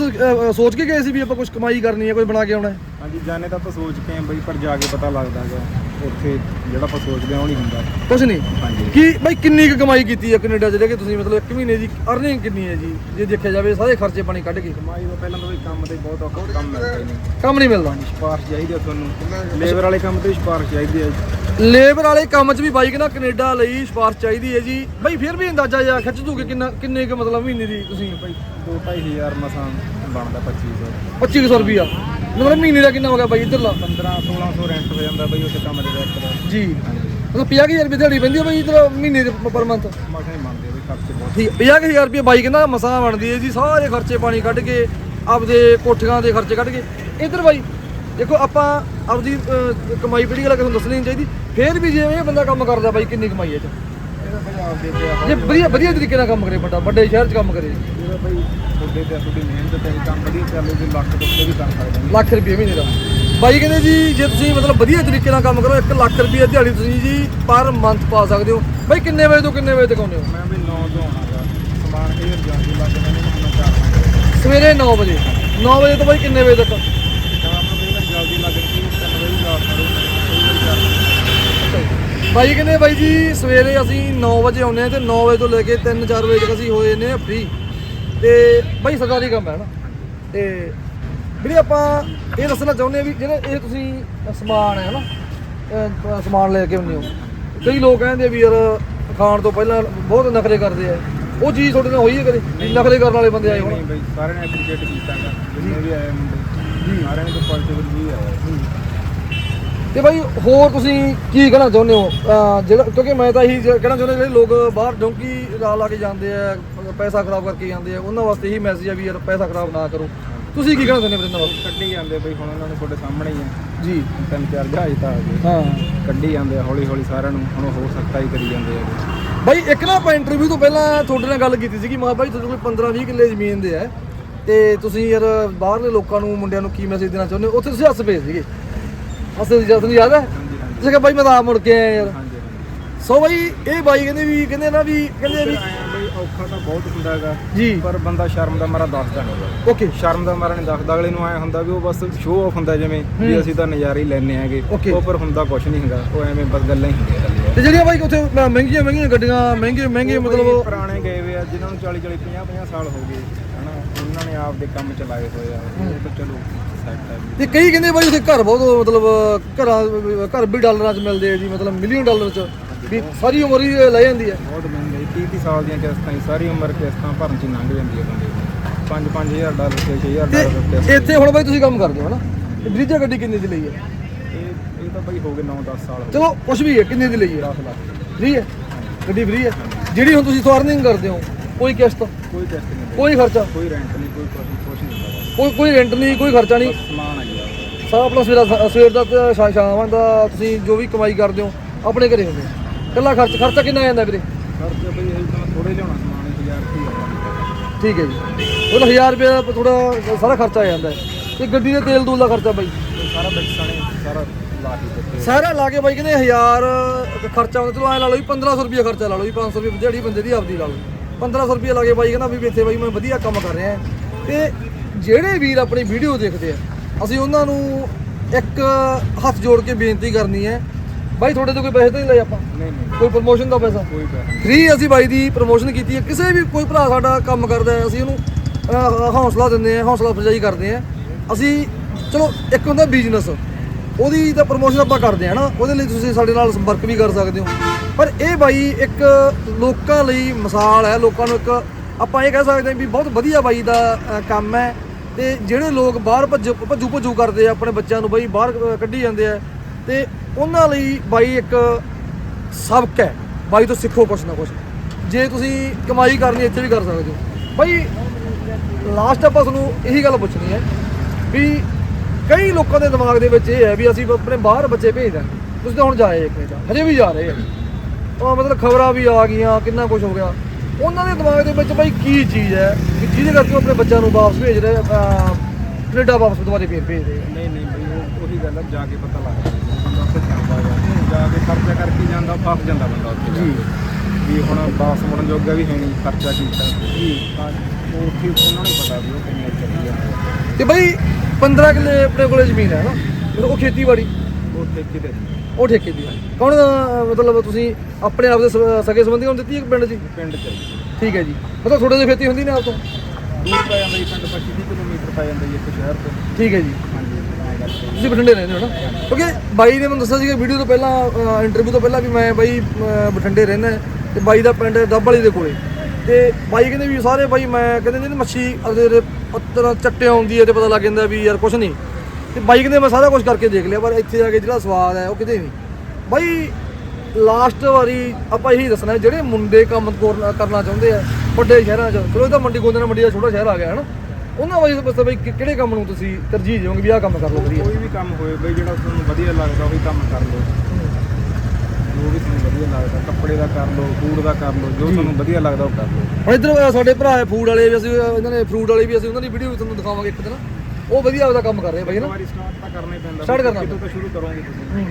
ਸੋਚ ਕੇ ਗਏ ਸੀ ਵੀ ਆਪਾਂ ਕੁਝ ਕਮਾਈ ਕਰਨੀ ਹੈ ਕੋਈ ਬਣਾ ਕੇ ਆਉਣਾ ਹੈ? ਹਾਂਜੀ ਜਾਣੇ ਤਾਂ ਆਪਾਂ ਸੋਚ ਕੇ ਆਂ ਬਈ ਪਰ ਜਾ ਕੇ ਪਤਾ ਲੱਗਦਾ ਹੈਗਾ। ਉੱਥੇ ਜਿਹੜਾ ਆਪਾਂ ਸੋਚਦੇ ਆ ਉਹ ਨਹੀਂ ਹੁੰਦਾ। ਕੁਝ ਨਹੀਂ। ਹਾਂਜੀ। ਕੀ ਬਾਈ ਕਿੰਨੀ ਕੁ ਕਮਾਈ ਕੀਤੀ ਹੈ ਕੈਨੇਡਾ 'ਚ? ਰਹਿ ਕੇ ਤੁਸੀਂ ਮਤਲਬ ਇੱਕ ਮਹੀਨੇ ਦੀ ਅਰਨਿੰਗ ਕਿੰਨੀ ਹੈ ਜੀ? ਜੇ ਦੇਖਿਆ ਜਾਵੇ ਸਾਰੇ ਖਰਚੇ ਪਾਣੀ ਕੱਢ ਕੇ। ਕਮਾਈ ਤੋਂ ਪਹਿਲਾਂ ਤਾਂ ਬਈ ਕੰਮ ਤੇ ਬਹੁਤ ਔਖਾ ਕੰਮ ਮਿਲਦਾ ਹੀ ਨਹੀਂ। ਕੰਮ ਨਹੀਂ ਮਿਲਦਾ। ਸਿਫਾਰਿਸ਼ ਚਾਹੀਦੀ ਆ ਤੁਹਾਨੂੰ। ਲੇਬਰ ਵਾਲੇ ਕੰਮ ਤੇ ਸਿਫਾਰਿਸ਼ ਚਾਹੀਦੀ ਹੈ ਲੇਬਰ ਵਾਲੇ ਕੰਮ 'ਚ ਵੀ ਬਾਈ ਕਹਿੰਦਾ ਕੈਨੇਡਾ ਲਈ ਸਿਫਾਰਿਸ਼ ਚਾਹੀਦੀ ਹੈ ਜੀ। ਬਾਈ ਫਿਰ ਵੀ ਅੰਦਾਜ਼ਾ ਜਿਹਾ ਖਿੱਚ ਦੂਗੇ ਕਿੰਨਾ ਕਿੰਨੇ ਕੁ ਮਤਲਬ ਮਹੀਨੇ ਦੀ ਤੁਸੀਂ? ਬਈ 2-2500 ਮਸਾਂ ਬਣਦਾ 2500 2500 ਰੁਪਿਆ ਮਤਲਬ ਮਹੀਨੇ ਦਾ ਕਿੰਨਾ ਹੋ ਗਿਆ ਬਾਈ ਇੱਧਰਲਾ? 15-1600 ਰੈਂਟ ਹੋ ਜਾਂਦਾ ਬਈ ਉੱਥੇ ਕੰਮ ਦੇ ਦਾ। ਜੀ। ਮਤਲਬ 50000 ਰੁਪਏ ਦਿਹਾੜੀ ਪੈਂਦੀ ਹੈ ਬਾਈ ਇੱਧਰ ਮਹੀਨੇ ਦੇ ਪਰ ਮੰਥ ਮਸਾਂ ਹੀ ਮੰਨਦੇ ਆ ਬਈ ਖਰਚੇ ਬਹੁਤ। ਠੀਕ 50000 ਰੁਪਏ ਬਾਈ ਕਹਿੰਦਾ ਮਸਾਂ ਬਣਦੀ ਹੈ ਜੀ ਸਾਰੇ ਖਰਚੇ ਪਾਣੀ ਕੱਢ ਕੇ ਆਪਦੇ ਕੋਠੀਆਂ ਦੇ ਖਰਚੇ ਕੱਢ ਕੇ। ਇੱਧਰ ਬਾਈ ਦੇਖੋ ਆਪਾਂ ਆਪਦੀ ਕਮਾਈ ਪੀੜੀ ਵਾਲਾ ਕਿਸੇ ਨੂੰ ਦੱਸਣੀ ਨਹੀਂ ਚਾਹੀਦੀ। ਫੇਰ ਵੀ ਜੇ ਇਹ ਬੰਦਾ ਕੰਮ ਕਰਦਾ ਬਾਈ ਕਿੰਨੀ ਕਮਾਈ ਹੈ 'ਚ? ਤੇ ਜੇ ਵਧੀਆ ਵਧੀਆ ਤਰੀਕੇ ਨਾਲ ਕੰਮ ਕਰੇ ਵੱਡਾ ਵੱਡੇ ਸ਼ਹਿਰ 'ਚ ਕੰਮ ਕਰੇ। ਇਹਦਾ ਬਈ ਤੁਹਾਡੇ ਤੇ ਤੁਹਾਡੀ ਮਿਹਨਤ ਤੇ ਹੀ ਕੰਮ ਵਧੀਆ ਚੱਲੇ ਤੇ ਲੱਖ ਉੱਤੇ ਵੀ ਕਰ ਸਕਦੇ ਨੇ ਲੱਖ ਰੁਪਏ ਮਹੀਨੇ ਦਾ। ਬਾਈ ਕਹਿੰਦੇ ਜੀ ਜੇ ਤੁਸੀਂ ਮਤਲਬ ਵਧੀਆ ਤਰੀਕੇ ਨਾਲ ਕੰਮ ਕਰੋ 1 ਲੱਖ ਰੁਪਏ ਦਿਹਾੜੀ ਤੁਸੀਂ ਜੀ ਪਰ ਮੰਥ ਪਾ ਸਕਦੇ ਹੋ। ਬਾਈ ਕਿੰਨੇ ਵਜੇ ਤੋਂ ਕਿੰਨੇ ਵਜੇ ਤੱਕ ਆਉਂਦੇ ਹੋ? ਮੈਂ ਵੀ 9 ਤੋਂ ਸਮਾਨ ਇਹ ਮੈਨੂੰ ਚਾਰ ਸਵੇਰੇ 9 ਵਜੇ। 9 ਵਜੇ ਤੋਂ ਬਾਈ ਕਿੰਨੇ ਵਜੇ ਤੱਕ ਸ਼ਾਮ ਨੂੰ ਵੀ ਜਲਦੀ ਲੱਗਣ ਕੀ 3 ਵਜੇ ਰਾਤ ਨੂੰ ਬਾਈ ਕਹਿੰਦੇ ਬਾਈ ਜੀ? ਸਵੇਰੇ ਅਸੀਂ 9 ਵਜੇ ਆਉਂਦੇ ਆ ਤੇ 9 ਵਜੇ ਤੋਂ ਲੈ ਕੇ 3-4 ਵਜੇ ਤੱਕ ਅਸੀਂ ਹੋਏ ਨੇ ਫ੍ਰੀ ਤੇ ਬਾਈ ਸਰਕਾਰੀ ਕੰਮ ਹੈ ਨਾ। ਤੇ ਵੀਰੇ ਆਪਾਂ ਇਹ ਦੱਸਣਾ ਚਾਹੁੰਦੇ ਆ ਵੀ ਜਿਹੜੇ ਇਹ ਤੁਸੀਂ ਸਮਾਨ ਹੈ ਨਾ ਸਮਾਨ ਲੈ ਕੇ ਆਉਂਦੇ ਹੋ। ਕਈ ਲੋਕ ਕਹਿੰਦੇ ਆ ਵੀ ਯਾਰ ਖਾਣ ਤੋਂ ਪਹਿਲਾਂ ਬਹੁਤ ਨਖਰੇ ਕਰਦੇ ਆ। ਉਹ ਚੀਜ਼ ਤੁਹਾਡੇ ਨਾਲ ਹੋਈ ਹੈ ਕਦੇ? ਵੀ ਨਖਰੇ ਕਰਨ ਵਾਲੇ ਬੰਦੇ ਆਏ ਨਹੀਂ ਹੋਣ। ਬਈ ਸਾਰਿਆਂ ਨੇ ਐਪਰੀਸ਼ੀਏਟ ਕੀਤਾ ਗਾ ਜਿੰਨੇ ਵੀ ਆਏ ਮੁੰਡੇ ਸਾਰਿਆਂ ਨੇ ਤਾਂ ਪੋਜ਼ਿਟਿਵ ਵੀ ਆਇਆ। ਤੇ ਬਾਈ ਹੋਰ ਤੁਸੀਂ ਕੀ ਕਹਿਣਾ ਚਾਹੁੰਦੇ ਹੋ? ਅਹ ਜਿਹੜਾ ਕਿਉਂਕਿ ਮੈਂ ਤਾਂ ਇਹੀ ਜ- ਕਹਿਣਾ ਚਾਹੁੰਦਾ ਜਿਹੜੇ ਲੋਕ ਬਾਹਰ ਡੋਂਕੀ ਲਾ ਲਾ ਕੇ ਜਾਂਦੇ ਆ ਪੈਸਾ ਖਰਾਬ ਕਰਕੇ ਜਾਂਦੇ ਆ ਉਹਨਾਂ ਵਾਸਤੇ ਇਹੀ ਮੈਸੇਜ ਆ ਵੀ ਯਾਰ ਪੈਸਾ ਖਰਾਬ ਨਾ ਕਰੋ। ਤੁਸੀਂ ਕੀ ਕਹਿਣਾ ਚਾਹੁੰਦੇ ਹੋ ਇਹਨਾਂ ਵਾਸਤੇ ਕੱਢੀ ਜਾਂਦੇ ਬਈ ਹੁਣ ਉਹਨਾਂ ਨੂੰ ਤੁਹਾਡੇ ਸਾਹਮਣੇ ਹੀ ਆ। ਜੀ। ਤਿੰਨ ਚਾਰ ਜਹਾਜ਼ ਤਾਂ ਆ ਗਏ। ਹਾਂ। ਕੱਢੀ ਜਾਂਦੇ ਆ ਹੌਲੀ ਹੌਲੀ ਸਾਰਿਆਂ ਨੂੰ ਹੁਣ ਹੋਰ ਸਖਤਾਈ ਕਰੀ ਜਾਂਦੇ ਆ। ਬਾਈ ਇੱਕ ਨਾ ਆਪਾਂ ਇੰਟਰਵਿਊ ਤੋਂ ਪਹਿਲਾਂ ਤੁਹਾਡੇ ਨਾਲ ਗੱਲ ਕੀਤੀ ਸੀਗੀ ਮੈਂ ਬਾਈ ਤੁਹਾਡੇ ਕੋਲ 15 20 ਕਿੱਲੇ ਜ਼ਮੀਨ ਦੇ ਆ ਤੇ ਤੁਸੀਂ ਯਾਰ ਬਾਹਰਲੇ ਲੋਕਾਂ ਨੂੰ ਮੁੰਡਿਆਂ ਨੂੰ ਕੀ ਮੈਸੇਜ ਦੇਣਾ ਚਾਹੁੰਦੇ ਹੋ? ਉੱਥੇ ਤੁਸੀਂ ਹੱਸ ਪਏ ਸੀਗੇ। ਹੱਸੇ ਜਦ ਤੁਹਾਨੂੰ ਯਾਦ ਹੈ? ਤੁਸੀਂ ਕਿਹਾ ਬਾਈ ਮੈਂ ਤਾਂ ਆਪ ਮੁੜ ਕੇ ਆਇਆ ਯਾਰ। ਸੋ ਬਾਈ ਇਹ ਬਾਈ ਕਹਿੰਦੇ ਵੀ ਕਹਿੰਦੇ ਨਾ ਵੀ ਕਹਿੰਦੇ ਵੀ ਔਖਾ ਤਾਂ ਬਹੁਤ ਹੁੰਦਾ ਹੈਗਾ। ਜੀ। ਪਰ ਬੰਦਾ ਸ਼ਰਮ ਦਾ ਮਾਰਾ ਦੱਸਦਾ ਨਹੀਂ। ਓਕੇ। ਸ਼ਰਮ ਦਾ ਮਾਰਾ ਨਹੀਂ ਦੱਸਦਾ। ਅਗਲੇ ਨੂੰ ਐ ਹੁੰਦਾ ਵੀ ਉਹ ਬਸ ਸ਼ੋਅ ਆਫ ਹੁੰਦਾ ਜਿਵੇਂ ਵੀ। ਅਸੀਂ ਤਾਂ ਨਜ਼ਾਰੇ ਹੀ ਲੈਣੇ ਹੈਗੇ. ਉਹ ਪਰ ਹੁੰਦਾ ਕੁਝ ਨਹੀਂ ਹੈਗਾ। ਉਹ ਐਵੇਂ ਬਸ ਗੱਲਾਂ ਹੀ ਹੁੰਦੀਆਂ ਤੇ ਜਿਹੜੀਆਂ ਬਾਈ ਉੱਥੇ ਮਹਿੰਗੀਆਂ ਮਹਿੰਗੀਆਂ ਗੱਡੀਆਂ ਮਹਿੰਗੇ ਮਹਿੰਗੇ ਮਤਲਬ ਪੁਰਾਣੇ ਗਏ ਵੇ ਆ ਜਿਨ੍ਹਾਂ ਨੂੰ 40 40 50 50 ਸਾਲ ਹੋ ਗਏ ਹਨਾ? ਉਹਨਾਂ ਨੇ ਆਪ ਦੇ ਕੰਮ ਚਲਾਏ ਹੋਏ ਆ। ਉਹ ਤਾਂ ਚਲੋ ਤੇ ਕਈ ਕਹਿੰਦੇ ਬਾਈ ਉੱਥੇ ਘਰ ਬਹੁਤ ਮਤਲਬ ਘਰਾਂ ਘਰ ਵੀ ਡਾਲਰਾਂ 'ਚ ਮਿਲਦੇ ਆ ਜੀ ਮਤਲਬ ਮਿਲੀਅਨ ਡਾਲਰ 'ਚ। ਵੀ ਸਾਰੀ ਉਮਰ ਹੀ ਲੈ ਜਾਂਦੀ ਹੈ। ਬਹੁਤ ਮਹਿੰਗੇ 30 30 ਸਾਲ ਦੀਆਂ ਕਿਸ਼ਤਾਂ ਹੀ ਸਾਰੀ ਉਮਰ ਕਿਸ਼ਤਾਂ ਭਰਨ ਚ ਹੀ ਲੰਘ ਜਾਂਦੀ ਹੈ ਬੰਦੇ ਦੀ 5 5000 ਡਾਲਰ 6000 ਤੇ ਡਾਲਰ ਕਿਸ਼ਤ ਇੱਥੇ ਹੁਣ ਬਾਈ ਤੁਸੀਂ ਕੰਮ ਕਰਦੇ ਹੋ ਹਨਾ? ਤੇ ਬ੍ਰਿਜਾ ਗੱਡੀ ਕਿੰਨੇ ਦੀ ਲਈ ਹੈ? ਇਹ ਇਹ ਤਾਂ ਬਈ ਹੋ ਗਏ 9 10 ਸਾਲ ਹੋ ਚਲੋ ਕੁਛ ਵੀ ਹੈ ਕਿੰਨੇ ਦੀ ਲਈ ਹੈ? 10 ਲੱਖ। ਫ੍ਰੀ ਹੈ? ਗੱਡੀ ਫ੍ਰੀ ਹੈ? ਜਿਹੜੀ ਹੁਣ ਤੁਸੀਂ ਸਵਾਰਨਿੰਗ ਕਰਦੇ ਹੋ ਕੋਈ ਕਿਸ਼ਤ? ਕੋਈ ਕਿਸ਼ਤ ਨਹੀਂ ਕੋਈ ਖਰਚਾ? ਕੋਈ ਰੈਂਟ ਨਹੀਂ ਕੋਈ ਕੁਛ ਨਹੀਂ ਹੁੰਦਾ ਕੋਈ ਕੋਈ ਰੈਂਟ ਨਹੀਂ ਕੋਈ ਖਰਚਾ ਨਹੀਂ? ਸਮਾਨ ਆ ਗਿਆ। ਸਾਰਾ ਆਪਣਾ ਸਵੇਰਾ ਸਵੇਰ ਦਾ ਤੇ ਸ਼ਾਮ ਦਾ ਤੁਸੀਂ ਜੋ ਵੀ ਕਮਾਈ ਕਰਦੇ ਹੋ ਆਪਣੇ ਘਰੇ ਹੁੰਦੇ ਕੱਲਾ ਖਰਚ ਖਰਚਾ ਕਿੰਨਾ ਆ ਜਾਂਦਾ ਵੀਰੇ? ਖਰਚਾ ਬਈ ਇਹ ਤਾਂ ਥੋੜੇ ਲਿਆਉਣਾ ਸਮਾਨ 1000 ਰੁਪਏ ਆਉਂਦਾ ਠੀਕ ਹੈ ਜੀ। ਉਹ 1000 ਰੁਪਏ ਦਾ ਥੋੜਾ ਸਾਰਾ ਖਰਚਾ ਆ ਜਾਂਦਾ ਹੈ। ਤੇ ਗੱਡੀ ਦੇ ਤੇਲ ਤੂਲ ਦਾ ਖਰਚਾ ਬਾਈ। ਸਾਰਾ ਬਿਕਸਾਂ ਨੇ ਸਾਰਾ ਲਾ ਕੇ ਦਿੱਤੇ ਸਾਰਾ ਲਾ ਕੇ ਬਾਈ ਕਹਿੰਦੇ 1000 ਖਰਚਾ ਹੁੰਦਾ ਚਲੋ ਐ ਲਾ ਲਓ ਵੀ 1500 ਰੁਪਏ ਖਰਚਾ ਲਾ ਲਓ ਵੀ 500 ਰੁਪਏ ਦਿਹਾੜੀ ਬੰਦੇ ਦੀ ਆਪਦੀ ਲਾ ਲਓ। 1500 ਰੁਪਏ ਲਾ ਕੇ ਬਾਈ ਕਹਿੰਦਾ ਵੀ ਇੱਥੇ ਬਾਈ ਮੈਂ ਵਧੀਆ ਕੰਮ ਕਰ ਰਿਹਾ। ਤੇ ਜਿਹੜੇ ਵੀਰ ਆਪਣੀ ਵੀਡੀਓ ਦੇਖਦੇ ਆ ਅਸੀਂ ਉਹਨਾਂ ਨੂੰ ਇੱਕ ਹੱਥ ਜੋੜ ਕੇ ਬੇਨਤੀ ਕਰਨੀ ਹੈ ਬਾਈ ਤੁਹਾਡੇ ਤੋਂ ਕੋਈ ਪੈਸੇ ਤਾਂ ਨਹੀਂ ਲਏ ਆਪਾਂ? ਨਹੀਂ ਨਹੀਂ। ਕੋਈ ਪ੍ਰਮੋਸ਼ਨ ਦਾ ਪੈਸਾ? ਕੋਈ ਪੈਸਾ ਫ੍ਰੀ ਅਸੀਂ ਬਾਈ ਦੀ ਪ੍ਰਮੋਸ਼ਨ ਕੀਤੀ ਹੈ। ਕਿਸੇ ਵੀ ਕੋਈ ਭਰਾ ਸਾਡਾ ਕੰਮ ਕਰਦਾ ਹੈ ਅਸੀਂ ਉਹਨੂੰ ਹੌਸਲਾ ਦਿੰਦੇ ਹਾਂ ਹੌਸਲਾ ਅਫਜ਼ਾਈ ਕਰਦੇ ਹਾਂ। ਅਸੀਂ ਚਲੋ ਇੱਕ ਹੁੰਦਾ ਬਿਜ਼ਨਸ ਉਹਦੀ ਤਾਂ ਪ੍ਰਮੋਸ਼ਨ ਆਪਾਂ ਕਰਦੇ ਹਾਂ ਨਾ ਉਹਦੇ ਲਈ ਤੁਸੀਂ ਸਾਡੇ ਨਾਲ ਸੰਪਰਕ ਵੀ ਕਰ ਸਕਦੇ ਹੋ। ਪਰ ਇਹ ਬਾਈ ਇੱਕ ਲੋਕਾਂ ਲਈ ਮਿਸਾਲ ਹੈ ਲੋਕਾਂ ਨੂੰ ਇੱਕ ਆਪਾਂ ਇਹ ਕਹਿ ਸਕਦੇ ਹਾਂ ਵੀ ਬਹੁਤ ਵਧੀਆ ਬਾਈ ਦਾ ਕੰਮ ਹੈ। ਤੇ ਜਿਹੜੇ ਲੋਕ ਬਾਹਰ ਭੱਜ ਭੱਜੂ ਭੱਜੂ ਕਰਦੇ ਆ ਆਪਣੇ ਬੱਚਿਆਂ ਨੂੰ ਬਾਈ ਬਾਹਰ ਕੱਢੀ ਜਾਂਦੇ ਆ। ਤੇ ਉਹਨਾਂ ਲਈ ਬਾਈ ਇੱਕ ਸਬਕ ਹੈ। ਬਾਈ ਤੋਂ ਸਿੱਖੋ ਕੁਛ ਨਾ ਕੁਛ। ਜੇ ਤੁਸੀਂ ਕਮਾਈ ਕਰਨੀ ਇੱਥੇ ਵੀ ਕਰ ਸਕਦੇ ਹੋ। ਬਾਈ ਲਾਸਟ ਆਪਾਂ ਤੁਹਾਨੂੰ ਇਹੀ ਗੱਲ ਪੁੱਛਣੀ ਹੈ ਵੀ ਕਈ ਲੋਕਾਂ ਦੇ ਦਿਮਾਗ ਦੇ ਵਿੱਚ ਇਹ ਹੈ ਵੀ ਅਸੀਂ ਆਪਣੇ ਬਾਹਰ ਬੱਚੇ ਭੇਜਦੇ ਤੁਸੀਂ ਤਾਂ ਹੁਣ ਜਾਏ ਕੈਨੇਡਾ ਹਜੇ ਵੀ ਜਾ ਰਹੇ ਆ ਉਹ ਮਤਲਬ ਖਬਰਾਂ ਵੀ ਆ ਗਈਆਂ ਕਿੰਨਾ ਕੁਝ ਹੋ ਗਿਆ। ਉਹਨਾਂ ਦੇ ਦਿਮਾਗ ਦੇ ਵਿੱਚ ਬਾਈ ਕੀ ਚੀਜ਼ ਹੈ ਕਿ ਜਿਹਦੇ ਕਰਕੇ ਉਹ ਆਪਣੇ ਬੱਚਿਆਂ ਨੂੰ ਵਾਪਸ ਭੇਜ ਰਹੇ ਅਹ, ਕੈਨੇਡਾ ਵਾਪਸ ਦੁਬਾਰੇ ਫੇਰ ਭੇਜ ਰਹੇ ਨਹੀਂ ਨਹੀਂ ਬਈ ਉਹੀ ਗੱਲ ਆ ਜਾ ਕੇ ਪਤਾ ਲੱਗਦਾ ਬੰਦਾ ਕੇ ਖਰਚਾ ਕਰਕੇ ਜਾਂਦਾ ਫਸ ਜਾਂਦਾ ਬੰਦਾ ਉੱਥੇ ਜਾ। ਕੇ। ਵੀ ਹੁਣ ਵਾਪਸ ਮੁੜਨ ਜੋਗਾ ਵੀ ਹੈ ਨਹੀਂ ਖਰਚਾ ਕੀਤਾ। ਜੀ। ਤਾਂ ਉਹ ਉੱਥੇ ਉਹਨਾਂ ਨੂੰ ਪਤਾ ਵੀ ਉਹ ਕਿੰਨੇ ਚੱਲੀ ਜਾਂਦਾ ਤੇ ਬਾਈ 15 ਕਿੱਲੇ ਆਪਣੇ ਕੋਲੇ ਜ਼ਮੀਨ ਹੈ ਨਾ? ਉਹ ਖੇਤੀਬਾੜੀ? ਉਹ ਠੇਕੇ ਤੇ ਉਹ ਠੇਕੇ ਦੀ ਹੈ ਕੌਣ ਅਹ, ਮਤਲਬ ਤੁਸੀਂ ਆਪਣੇ ਆਪ ਦੇ ਸ- ਸਗੇ ਸੰਬੰਧੀਆਂ ਨੂੰ ਦਿੱਤੀ ਹੈ ਕਿ ਪਿੰਡ 'ਚ? ਹੀ? ਪਿੰਡ ਚ ਜੀ। ਠੀਕ ਹੈ ਜੀ। ਮਤਲਬ ਥੋੜੇ ਜਿਹੀ ਖੇਤੀ ਹੁੰਦੀ ਨੇ ਆਪ ਤੋਂ? ਦੂਰ ਪੈ ਜਾਂਦਾ ਜੀ ਪਿੰਡ 25 30 ਕਿਲੋਮੀਟਰ ਪੈ ਜਾਂਦਾ ਜੀ ਇੱਕ ਸ਼ਹਿਰ ਤੋਂ। ਠੀਕ ਹੈ ਜੀ। ਤੁਸੀਂ ਬਠਿੰਡੇ ਰਹਿੰਦੇ ਹੋ ਨਾ? ਕਿਉਂਕਿ ਬਾਈ ਨੇ ਮੈਨੂੰ ਦੱਸਿਆ ਸੀਗਾ ਵੀਡੀਓ ਤੋਂ ਪਹਿਲਾਂ ਇੰਟਰਵਿਊ ਤੋਂ ਪਹਿਲਾਂ ਵੀ ਮੈਂ ਬਾਈ ਬਠਿੰਡੇ ਰਹਿੰਦਾ ਤੇ ਬਾਈ ਦਾ ਪਿੰਡ ਦੱਬ ਵਾਲੀ ਦੇ ਕੋਲੇ। ਤੇ ਬਾਈ ਕਹਿੰਦੇ ਵੀ ਸਾਰੇ ਬਾਈ ਮੈਂ ਕਹਿੰਦੇ ਨੇ ਮੱਛੀ ਅਗਲੇ ਪੱਤਰ ਚੱਟੇ ਆਉਂਦੀ ਹੈ ਤੇ ਪਤਾ ਲੱਗ ਜਾਂਦਾ ਵੀ ਯਾਰ ਕੁਛ ਨਹੀਂ। ਤੇ ਬਾਈ ਕਹਿੰਦੇ ਮੈਂ ਸਾਰਾ ਕੁਝ ਕਰਕੇ ਦੇਖ ਲਿਆ, ਪਰ ਇੱਥੇ ਆ ਕੇ ਜਿਹੜਾ ਸਵਾਦ ਹੈ ਉਹ ਕਿਤੇ ਨਹੀਂ। ਬਾਈ ਲਾਸਟ ਵਾਰੀ ਆਪਾਂ ਇਹੀ ਦੱਸਣਾ, ਜਿਹੜੇ ਮੁੰਡੇ ਕੰਮ ਕਰਨਾ ਚਾਹੁੰਦੇ ਆ ਵੱਡੇ ਸ਼ਹਿਰਾਂ 'ਚ, ਚਲੋ ਇਹ ਤਾਂ ਮੰਡੀ ਗੋਂਦਨਾ ਮੰਡੀ ਦਾ ਛੋਟਾ ਸ਼ਹਿਰ ਆ ਗਿਆ ਹੈ ਨਾ ਉਹਨਾਂ ਵਾਸਤੇ ਦੱਸੋ ਬਈ ਕਿ- ਕਿਹੜੇ ਕੰਮ ਨੂੰ ਤੁਸੀਂ ਤਰਜੀਹ ਦਿਓਗੇ ਵੀ ਆਹ ਕੰਮ ਕਰ ਲਓ ਵਧੀਆ? ਕੋਈ ਵੀ ਕੰਮ ਹੋਏ ਬਈ ਜਿਹੜਾ ਤੁਹਾਨੂੰ ਵਧੀਆ ਲੱਗਦਾ ਉਹੀ ਕੰਮ ਕਰ ਲਓ। ਜੋ ਵੀ ਤੁਹਾਨੂੰ ਵਧੀਆ ਲੱਗਦਾ ਕੱਪੜੇ ਦਾ ਕਰ ਲਓ ਫੂਡ ਦਾ ਕਰ ਲਓ ਜੋ ਤੁਹਾਨੂੰ ਵਧੀਆ ਲੱਗਦਾ ਉਹ ਕਰ ਲਓ। ਹੁਣ ਇੱਧਰ ਸਾਡੇ ਭਰਾ ਹੈ ਫੂਡ ਵਾਲੇ ਵੀ ਅਸੀਂ ਅਹ, ਇਹਨਾਂ ਨੇ ਫਰੂਟ ਵਾਲੇ ਵੀ ਅਸੀਂ ਉਹਨਾਂ ਦੀ ਵੀਡੀਓ ਤੁਹਾਨੂੰ ਦਿਖਾਵਾਂਗੇ ਇੱਕ ਦਿਨ। ਉਹ ਵਧੀਆ ਉਹਦਾ ਕੰਮ ਕਰ ਰਹੇ ਬਾਈ ਨਾ? ਵਾਰੀ ਸਟਾਰਟ ਤਾਂ ਕਰਨਾ ਹੀ ਪੈਂਦਾ। Start ਕਰਨਾ ਕਿਤੋਂ ਤਾਂ ਸ਼ੁਰੂ ਕਰੋਗੇ ਤੁਸੀਂ।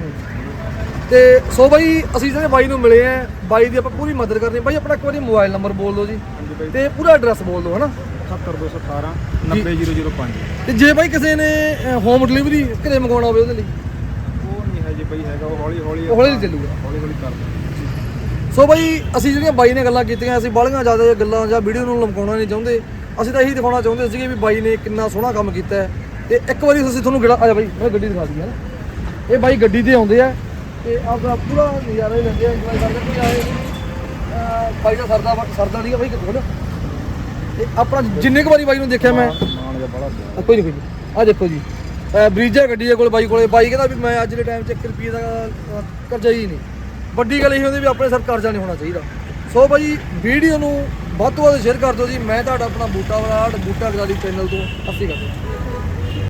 ਤੇ ਸੋ ਬਾਈ ਅਸੀਂ ਜਿਹੜੇ ਬਾਈ ਨੂੰ ਮਿਲੇ ਆ ਬਾਈ ਦੀ ਆਪਾਂ ਪੂਰੀ ਮਦਦ ਕਰਨੀ ਬਾਈ ਆਪਣਾ ਇੱਕ ਵਾਰੀ ਮੋਬਾਈਲ ਨੰਬਰ ਬੋਲ ਦਿਓ ਜੀ। ਹਾਂਜੀ ਬਾਈ। ਤੇ ਪੂਰਾ ਐਡਰੈਸ ਬੋਲ ਦਿਓ ਹਨਾ 70218 ਜੀ। 90005 ਤੇ ਜੇ ਬਾਈ ਕਿਸੇ ਨੇ ਹੋਮ ਡਿਲੀਵਰੀ ਘਰੇ ਮੰਗਵਾਉਣਾ ਹੋਵੇ ਉਹਦੇ ਲਈ? ਉਹ ਨਹੀਂ ਹੈ ਜੀ ਬਈ ਹੈਗਾ ਉਹ ਹੌਲੀ ਹੌਲੀ ਉਹ ਹੌਲੀ ਹੌਲੀ ਚੱਲੂਗਾ। ਹੌਲੀ ਹੌਲੀ ਕਰ ਲਓ ਸੋ ਬਾਈ ਅਸੀਂ ਜਿਹੜੀਆਂ ਬਾਈ ਨੇ ਗੱਲਾਂ ਕੀਤੀਆਂ ਅਸੀਂ ਬਾਲੀਆਂ ਜ਼ਿਆਦਾ ਗੱਲਾਂ ਜਾਂ ਵੀਡੀਓ ਨੂੰ ਲਮਕਾਉਣਾ ਨਹੀਂ ਚਾਹੁੰਦੇ ਅਸੀਂ ਤਾਂ ਇਹੀ ਦਿਖਾਉਣਾ ਚਾਹੁੰਦੇ ਸੀਗੇ ਵੀ ਬਾਈ ਨੇ ਕਿੰਨਾ ਸੋਹਣਾ ਕੰਮ ਕੀਤਾ ਹੈ। ਤੇ ਇੱਕ ਵਾਰੀ ਅਸੀਂ ਤੁਹਾਨੂੰ ਗੇੜਾ ਆ ਜਾ ਬਾਈ ਮੈਂ ਗੱਡੀ ਦਿਖਾ ਦਈਏ ਨਾ। ਇਹ ਬਾਈ ਗੱਡੀ ਤੇ ਆਉਂਦੇ ਆ ਤੇ ਆਪਦਾ ਪੂਰਾ ਨਜ਼ਾਰਾ ਹੀ ਲੈਂਦੇ ਆ ਇੰਜੋਏ ਕਰਦੇ ਕੋਈ ਆਏ ਬਾਈ ਦਾ ਸਰਦਾ ਸਰਦਾ ਨਹੀਂ ਬਾਈ ਕਿੱਥੋਂ ਤੇ ਆਪਣਾ ਜਿੰਨੇ ਕੁ ਵਾਰੀ ਬਾਈ ਨੂੰ ਦੇਖਿਆ ਮੈਂ। ਆ ਕੋਈ ਨਹੀਂ ਕੋਈ ਨਹੀਂ ਆ ਦੇਖੋ ਜੀ। ਅਹ ਬਰੀਜਾ ਗੱਡੀ ਦੇ ਕੋਲ ਬਾਈ ਕੋਲੇ। ਬਾਈ ਕਹਿੰਦਾ ਵੀ ਮੈਂ ਅੱਜ ਦੇ ਟਾਈਮ 'ਚ 1 ਰੁਪਏ ਦਾ ਅਹ, ਕਰਜ਼ਾ ਹੀ ਨਹੀਂ। ਵੱਡੀ ਗੱਲ ਇਹ ਹੁੰਦੀ ਵੀ ਆਪਣੇ ਸਰ ਕਰਜ਼ਾ ਨਹੀਂ ਹੋਣਾ ਚਾਹੀਦਾ। ਸੋ ਬਾਈ ਵੀਡੀਓ ਨੂੰ ਵੱਧ ਤੋਂ ਵੱਧ ਸ਼ੇਅਰ ਕਰ ਦਿਓ ਜੀ। ਮੈਂ ਤੁਹਾਡਾ ਆਪਣਾ ਬੂਟਾ ਵਾਲਾ ਬੂਟਾ ਗਰਾਲੀ ਚੈਨਲ ਤੋਂ। ਅਸੀਂ ਕਰਦੇ